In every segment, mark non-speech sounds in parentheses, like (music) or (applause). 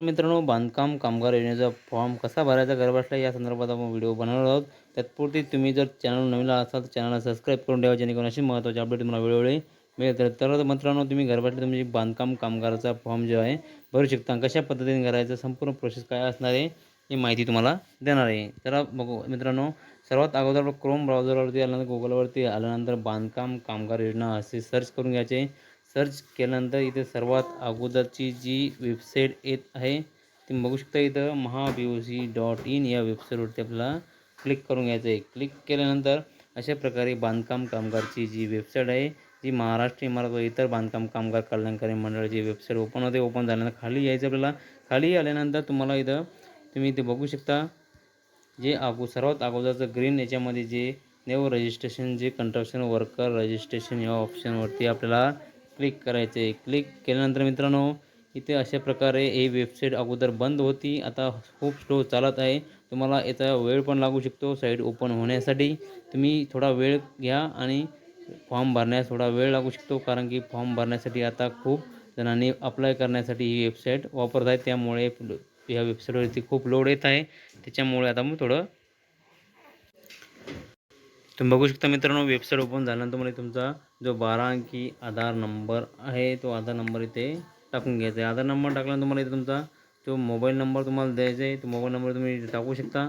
मित्रांनो बांधकाम कामगार योजनेचा फॉर्म कसा भरायचा घर बसल्या या संदर्भात आपण व्हिडिओ बनवणार आहोत. त्यातपुरती तुम्ही जर चॅनल नवीन असाल तर चॅनलला सबस्क्राईब करून ठेवा जेणेकरून अशी महत्त्वाची अपडेट तुम्हाला वेळोवेळी मिळेल. तर मित्रांनो तुम्ही घरबसल्या तुमची तुम्ही बांधकाम कामगाराचा फॉर्म जो आहे भरू शकता. कशा पद्धतीने करायचं संपूर्ण प्रोसेस काय असणार आहे ही माहिती तुम्हाला देणार आहे. तर बघू मित्रांनो सर्वात अगोदर क्रोम ब्राउझरवरती आल्यानंतर गुगलवरती आल्यानंतर बांधकाम कामगार योजना असे सर्च करून घ्यायचे. सर्च केल्यानंतर इथे सर्वात अगोदरची जी वेबसाईट येत आहे ती बघू शकता इथं महाबीओसी सी डॉट इन या वेबसाईटवरती आपल्याला क्लिक करून घ्यायचं आहे. क्लिक केल्यानंतर अशा प्रकारे बांधकाम कामगारची जी वेबसाईट आहे जी महाराष्ट्र इमारत व इतर बांधकाम कामगार कल्याणकारी मंडळाची वेबसाईट ओपन होते ओपन झाल्यानंतर खाली यायचं आपल्याला. खाली आल्यानंतर तुम्हाला इथं तुम्ही इथे बघू शकता जे अगो सर्वात अगोदरचं ग्रीन याच्यामध्ये जे नेव रजिस्ट्रेशन जे कंस्ट्रक्शन वर्कर रजिस्ट्रेशन या ऑप्शनवरती आपल्याला क्लिक करायचे. आहे क्लिक केल्यानंतर मित्रांनो इथे अशा प्रकारे ही वेबसाईट अगोदर बंद होती. आता खूप स्लो चालत आहे. तुम्हाला याचा वेळ पण लागू शकतो साईट ओपन होण्यासाठी. तुम्ही थोडा वेळ घ्या आणि फॉर्म भरण्यास थोडा वेळ लागू शकतो कारण की फॉर्म भरण्यासाठी आता खूप जणांनी अप्लाय करण्यासाठी ही वेबसाईट वापरत आहे त्यामुळे या वेबसाईटवरती खूप लोड येत आहे. त्याच्यामुळे आता मग थोडं तुम्ही बघू शकता मित्रांनो वेबसाईट ओपन झाल्यानंतर मला तुमचा जो बारा अंकी आधार नंबर आहे तो आधार नंबर इथे टाकून घ्यायचा आहे. आधार नंबर टाकल्यानंतर तुम्हाला इथे तुमचा जो मोबाईल नंबर तुम्हाला द्यायचा आहे तो मोबाईल नंबर तुम्ही इथे टाकू शकता.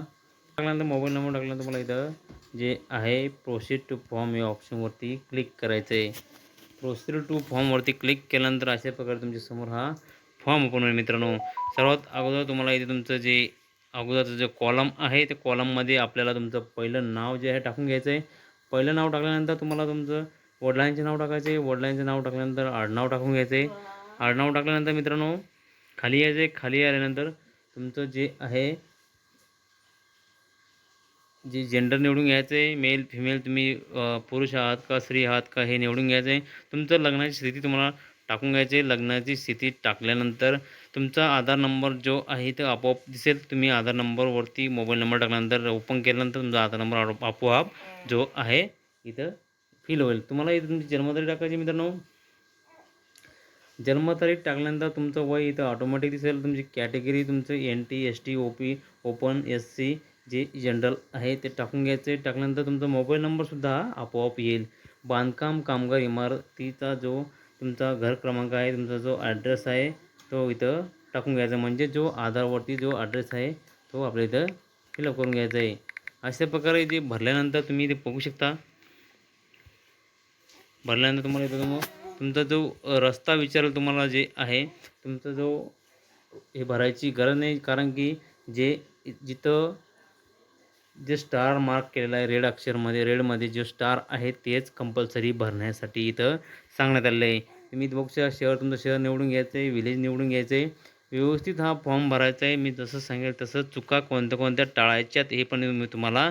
टाकल्यानंतर मोबाईल नंबर टाकल्यानंतर तुम्हाला इथं जे आहे प्रोसीड टू फॉर्म या ऑप्शनवरती क्लिक करायचं आहे. प्रोसीड टू फॉर्मवरती क्लिक केल्यानंतर अशा प्रकारे तुमच्यासमोर हा फॉर्म ओपन होईल मित्रांनो. सर्वात अगोदर तुम्हाला इथे तुमचं जे अगोदरचं जे कॉलम आहे त्या कॉलममध्ये आपल्याला तुमचं पहिलं नाव जे आहे टाकून घ्यायचं आहे. पहिलं नाव टाकल्यानंतर तुम्हाला तुमचं वडिलांचे नाव टाकायचे. वडिलांचे नाव टाकल्यानंतर आडनाव टाकून घ्यायचे. आडनाव टाकल्यानंतर मित्रांनो खाली यायचे. खाली आल्यानंतर तुमचं जे आहे जे जेंडर निवडून घ्यायचं. मेल फिमेल तुम्ही पुरुष आहात का स्त्री आहात का हे निवडून घ्यायचं. तुमचं लग्नाची स्थिती तुम्हाला टाकून घ्यायचे. लग्नाची स्थिती टाकल्यानंतर तुमचा आधार नंबर जो आहे तो आपोआप दिसेल. तुम्ही आधार नंबरवरती मोबाईल नंबर टाकल्यानंतर ओपन केल्यानंतर तुमचा आधार नंबर आपोआप जो आहे इथं फील होईल. तुम्हाला इथं तुमची जन्मतारीख टाकायची मित्रांनो. जन्मतारीख टाकल्यानंतर तुमचं वय इथं ऑटोमॅटिक दिसेल. तुमची कॅटेगरी तुमचं N T S T O P open S C जे जनरल आहे ते टाकून घ्यायचे टाकल्यानंतर तुमचा मोबाईल नंबरसुद्धा आपोआप येईल. बांधकाम कामगार इमारतीचा जो तुमचा घर क्रमांक आहे तुमचा जो ॲड्रेस आहे तो इथं टाकून घ्यायचा. म्हणजे जो आधारवरती जो ॲड्रेस आहे तो आपल्या इथं फिलअप करून घ्यायचा आहे. अशा प्रकारे जे भरल्यानंतर तुम्ही इथे बघू शकता. भरल्यानंतर तुम्हाला इथं मग तुमचा जो रस्ता विचारेल तुम्हाला जे आहे तुमचा जो हे भरायची गरज नाही कारण की जे जिथं जे स्टार मार्क केलेला आहे रेड अक्षरमध्ये रेडमध्ये जो स्टार आहे तेच कंपल्सरी भरण्यासाठी इथं सांगण्यात आलेलं आहे. तुम्ही इथं शहर तुमचं शहर निवडून घ्यायचं आहे विलेज निवडून घ्यायचं आहे. व्यवस्थित हा फॉर्म भरायचा आहे. मी जसं सांगेल तसं चुका कोणत्या कोणत्या टाळायच्यात हे पण मी तुम्हाला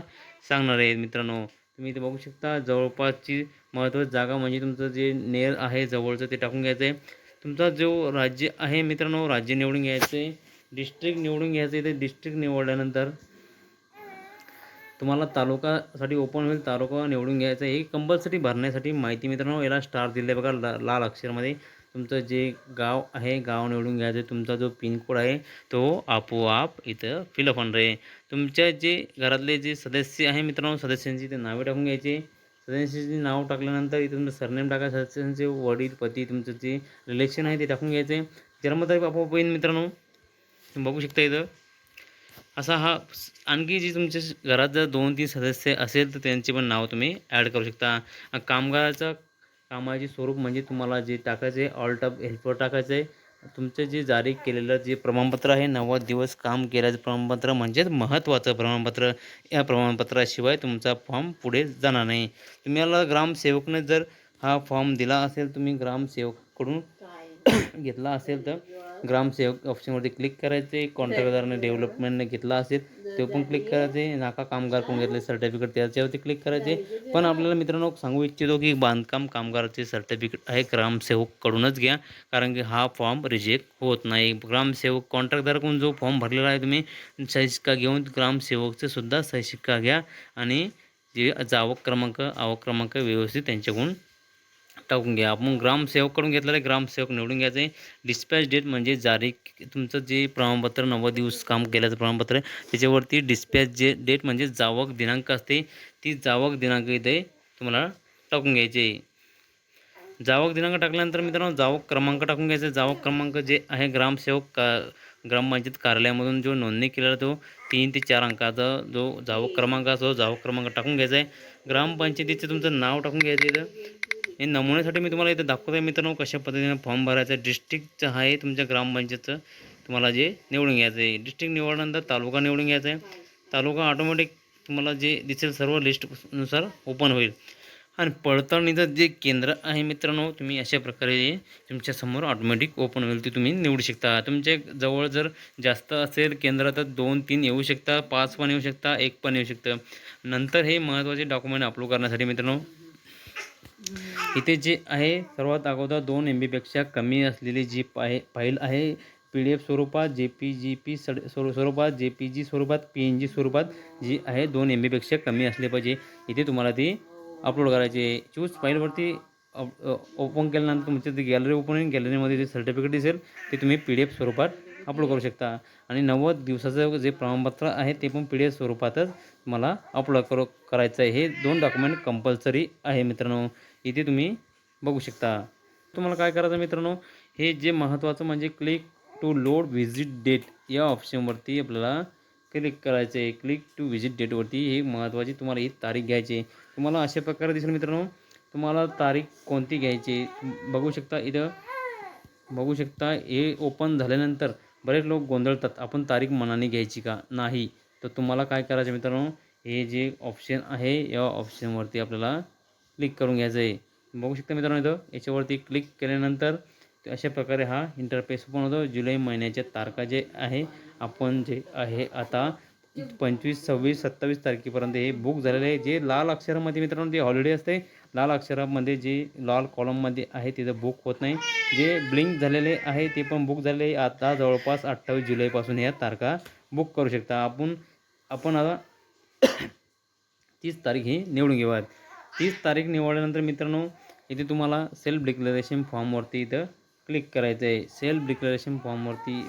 सांगणार आहे मित्रांनो. तुम्ही इथे बघू शकता जवळपासची महत्त्वाची जागा म्हणजे तुमचं जे नेर आहे जवळचं ते टाकून घ्यायचं आहे तुमचा जो राज्य आहे मित्रांनो राज्य निवडून घ्यायचं आहे डिस्ट्रिक्ट निवडून घ्यायचं आहे ते डिस्ट्रिक्ट निवडल्यानंतर तुम्हाला तालुकासाठी ओपन होईल तालुका निवडून घ्यायचा आहे हे कंपल्सरी भरण्यासाठी माहिती मित्रांनो याला स्टार दिले बघा ला लाल अक्षरमध्ये. तुमचं जे गाव आहे गाव निवडून घ्यायचं तुमचा जो पिनकोड आहे तो आपोआप इथं फिलअप होणार आहे. तुमच्या जे घरातले जे सदस्य आहे मित्रांनो सदस्यांची ते नावे टाकून घ्यायचे. सदस्यांची नाव टाकल्यानंतर इथं तुमचं सरनेम टाका सदस्यांचे वडील पती तुमचं जे रिलेशन आहे ते टाकून घ्यायचे. जन्मतारीख आपोआप येईल मित्रांनो. तुम्ही बघू शकता इथं. असा हा आणखी जी तुमच्या घरात जर दोन तीन सदस्य असेल तर त्यांचे पण नाव तुम्ही ॲड करू शकता. कामगाराचा कामाचे स्वरूप म्हणजे तुम्हाला जे टाकायचे ऑल टप हेल्पर टाकायचं आहे तुमचं जे जारी केलेलं जे प्रमाणपत्र आहे नव्वद दिवस काम केल्याचं प्रमाणपत्र म्हणजेच महत्त्वाचं प्रमाणपत्र. या प्रमाणपत्राशिवाय तुमचा फॉर्म पुढे जाणार नाही. तुम्हाला ग्रामसेवकने जर हा फॉर्म दिला असेल तुम्ही ग्रामसेवककडून (coughs) घेतला असेल तर ग्रामसेवक ऑप्शनवरती क्लिक करायचे कॉन्ट्रॅक्टदाराने डेव्हलपमेंटने घेतला असेल ते पण क्लिक करायचे नाका कामगार कोण घेतले सर्टिफिकेट त्याच्यावरती क्लिक करायचे पण आपल्याला मित्रांनो सांगू इच्छितो की बांधकाम कामगाराचे सर्टिफिकेट आहे. ग्रामसेवककडूनच घ्या. कारण की हा फॉर्म रिजेक्ट होत नाही. ग्रामसेवक कॉन्ट्रॅक्टदारकडून जो फॉर्म भरलेला आहे तुम्ही सहशिक्का घेऊन ग्रामसेवकचे सुद्धा घ्या. आणि जे आवक क्रमांक आवक क्रमांक व्यवस्थित त्यांच्याकडून टाकून घ्या. आपण ग्रामसेवककडून घेतलेलं आहे. ग्रामसेवक निवडून घ्यायचं आहे डिस्पॅच डेट म्हणजे जारी तुमचं जे प्रमाणपत्र नव्वद दिवस काम केल्याचं प्रमाणपत्र आहे त्याच्यावरती डिस्पॅच जे डेट म्हणजे जावक दिनांक असते ती जावक दिनांक इथे तुम्हाला टाकून घ्यायचे. आहे जावक दिनांक टाकल्यानंतर मित्रांनो जावक क्रमांक टाकून घ्यायचा. जावक क्रमांक जे आहे ग्रामसेवक का ग्रामपंचायत कार्यालयामधून जो नोंदणी केलेला तो तीन ते चार अंकाचा जो जावक क्रमांक असतो जावक क्रमांक टाकून घ्यायचा आहे. ग्रामपंचायतीचं तुमचं नाव टाकून घ्यायचं हे नमुन्यासाठी मी तुम्हाला इथं दाखवतो आहे मित्रांनो कशा पद्धतीनं फॉर्म भरायचा आहे डिस्ट्रिक्टचं आहे तुमच्या ग्रामपंचायतचं. तुम्हाला जे निवडून घ्यायचं आहे डिस्ट्रिक्ट निवडल्यानंतर तालुका निवडून घ्यायचा आहे तालुका ऑटोमॅटिक तुम्हाला जे दिसेल सर्व लिस्टनुसार ओपन होईल. आणि पडताळणीचं जे केंद्र आहे मित्रांनो तुम्ही अशा प्रकारे तुमच्यासमोर ऑटोमॅटिक ओपन होईल ते तुम्ही निवडू शकता. तुमच्या जवळ जर जास्त असेल केंद्र तर दोन तीन येऊ शकता पाच पण येऊ शकता एक पण येऊ शकतं. नंतर हे महत्त्वाचे डॉक्युमेंट अपलोड करण्यासाठी मित्रांनो इथे जे आहे सर्वात अगोदर दोन एम बीपेक्षा कमी असलेली जी पाय फाईल आहे पी डी एफ स्वरूपात जे पी जी पी सड स्वरू स्वरूपात जे पी जी स्वरूपात पी एन जी स्वरूपात जी आहे दोन एम बीपेक्षा कमी असले पाहिजे. इथे तुम्हाला ती अपलोड करायची आहे. चूज फाईलवरती ओपन केल्यानंतर तुमचं ती गॅलरी ओपन होईल गॅलरीमध्ये जे सर्टिफिकेट दिसेल ते तुम्ही पी डी एफ स्वरूपात अपलोड करू शकता. आणि नव्वद दिवसाचं जे प्रमाणपत्र आहे ते पण पी डी एफ स्वरूपातच मला अपलोड करू करायचं आहे हे दोन डॉक्युमेंट कंपल्सरी आहे मित्रांनो. इथे तुम्ही बघू शकता. तुम्हाला काय करायचं मित्रांनो? हे जे महत्त्वाचं म्हणजे click to load visit date या ऑप्शनवरती आपल्याला क्लिक करायचं आहे क्लिक टू व्हिजिट डेटवरती हे महत्त्वाची तुम्हाला ही तारीख घ्यायची आहे. तुम्हाला अशा प्रकारे दिसेल मित्रांनो. तुम्हाला तारीख कोणती घ्यायची बघू शकता इथं. बघू शकता हे ओपन झाल्यानंतर बरेच लोक गोंधळतात आपण तारीख मनाने घ्यायची का? नाही. तर तुम्हाला काय करायचं मित्रांनो? हे जे ऑप्शन आहे या ऑप्शनवरती आपल्याला क्लिक करून घ्यायचं आहे. बघू शकता मित्रांनो इथं याच्यावरती क्लिक केल्यानंतर अशा प्रकारे हा इंटरफेस पण होतो. जुलै महिन्याच्या तारखा जे आहे आपण जे आहे आता पंचवीस सव्वीस सत्तावीस तारखेपर्यंत हे बुक झालेलं आहे. जे लाल अक्षरामध्ये मित्रांनो जे हॉलिडे असते लाल अक्षरामध्ये जे लाल कॉलममध्ये आहे तिथं बुक होत नाही. जे ब्लिंक झालेले आहे ते पण बुक झालेले आता जवळपास अठ्ठावीस जुलैपासून ह्या तारखा बुक करू शकता. आपण आपण आता तीस तारीख ही निवडून घेऊया. तीस तारीख निवडल्यानंतर मित्रांनो इथे तुम्हाला सेल्फ डिक्लेरेशन फॉर्मवरती इथं क्लिक करायचं आहे. सेल्फ डिक्लेरेशन फॉर्मवरती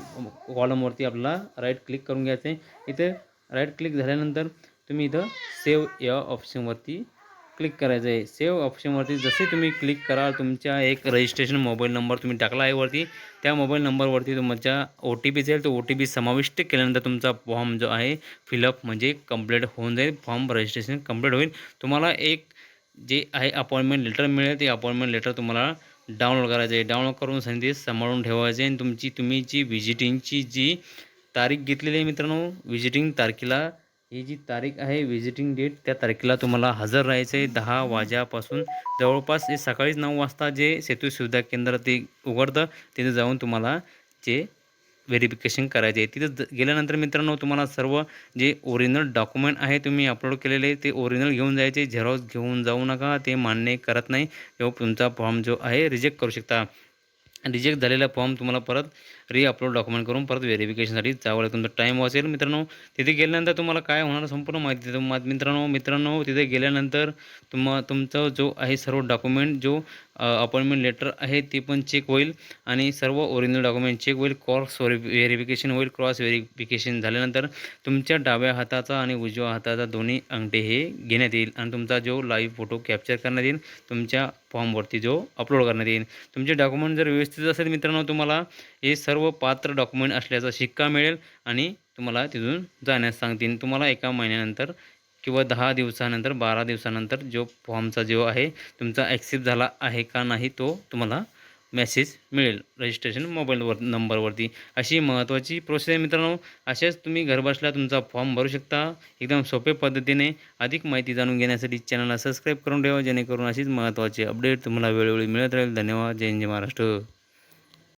कॉलमवरती आपल्याला राईट क्लिक करून घ्यायचं आहे. इथं राईट क्लिक झाल्यानंतर तुम्ही इथं सेव्ह या ऑप्शनवरती क्लिक करायचं आहे. सेव्ह ऑप्शनवरती जसे तुम्ही क्लिक कराल तुमच्या एक रजिस्ट्रेशन मोबाईल नंबर तुम्ही टाकला आहे वरती. त्या मोबाईल नंबरवरती तुमच्या ओ टी पी जाईल तो ओ टी पी समाविष्ट केल्यानंतर तुमचा फॉर्म जो आहे फिलअप म्हणजे कंप्लीट होऊन जाईल. फॉर्म रजिस्ट्रेशन कंप्लीट होईल. तुम्हाला एक जे आहे अपॉइंटमेंट लेटर मिळेल ते अपॉइंटमेंट लेटर तुम्हाला डाउनलोड करायचं आहे. डाउनलोड करून सांगितले सांभाळून ठेवायचे आणि तुमची तुम्ही जी व्हिजिटिंगची जी तारीख घेतलेली आहे मित्रांनो व्हिजिटिंग तारखेला. ही जी तारीख आहे व्हिजिटिंग डेट त्या तारखेला तुम्हाला हजर राहायचं आहे दहा वाज्यापासून जवळपास हे सकाळीच नऊ वाजता जे सेतू सुविधा केंद्र ते उघडतं तिथे जाऊन तुम्हाला जे व्हेरिफिकेशन करायचे आहे. तिथं गेल्यानंतर मित्रांनो तुम्हाला सर्व जे ओरिजिनल डॉक्युमेंट आहे तुम्ही अपलोड केलेले ते ओरिजिनल घेऊन जायचे झेरॉक्स घेऊन जाऊ नका ते मान्य करत नाही. तेव्हा तुमचा फॉर्म जो आहे रिजेक्ट करू शकता. रिजेक्ट झालेला फॉर्म तुम्हाला परत फ्री अपलोड डॉक्युमेंट करून परत व्हेरिफिकेशनसाठी जावं लागेल. तुमचा टाईम वाचेल. मित्रांनो तिथे गेल्यानंतर तुम्हाला काय होणार संपूर्ण माहिती देतो. मा- मित्रांनो मित्रांनो तिथे गेल्यानंतर तुम्हा तुमचा जो आहे सर्व डॉक्युमेंट जो अपॉइंटमेंट लेटर आहे ते पण चेक होईल. आणि सर्व ओरिजिनल डॉक्युमेंट चेक होईल. क्रॉस व्हेरिफिकेशन होईल. क्रॉस व्हेरिफिकेशन झाल्यानंतर तुमच्या डाव्या हाताचा आणि उजव्या हाताचा दोन्ही अंगठे हे घेण्यात येईल. आणि तुमचा जो लाईव्ह फोटो कॅप्चर करण्यात येईल तुमच्या फॉर्मवरती जो अपलोड करण्यात येईल. तुमचे डॉक्युमेंट जर व्यवस्थित असेल मित्रांनो तुम्हाला हे सर्व पात्र डॉक्युमेंट असल्याचा शिक्का मिळेल आणि तुम्हाला तिथून जाण्यास सांगतील. तुम्हाला एका महिन्यानंतर किंवा दहा दिवसानंतर बारा दिवसानंतर जो फॉर्मचा जो आहे तुमचा ॲक्सेप्ट झाला आहे का नाही तो तुम्हाला मेसेज मिळेल रजिस्ट्रेशन मोबाईलवर नंबरवरती. अशी महत्त्वाची प्रोसेस आहे मित्रांनो. अशाच तुम्ही घरबसल्या तुमचा फॉर्म भरू शकता. एकदम सोपे पद्धतीने अधिक माहिती जाणून घेण्यासाठी चॅनलला सबस्क्राईब करून ठेवा जेणेकरून अशीच महत्त्वाची अपडेट तुम्हाला वेळोवेळी मिळत राहील. धन्यवाद. जय हिंद महाराष्ट्र.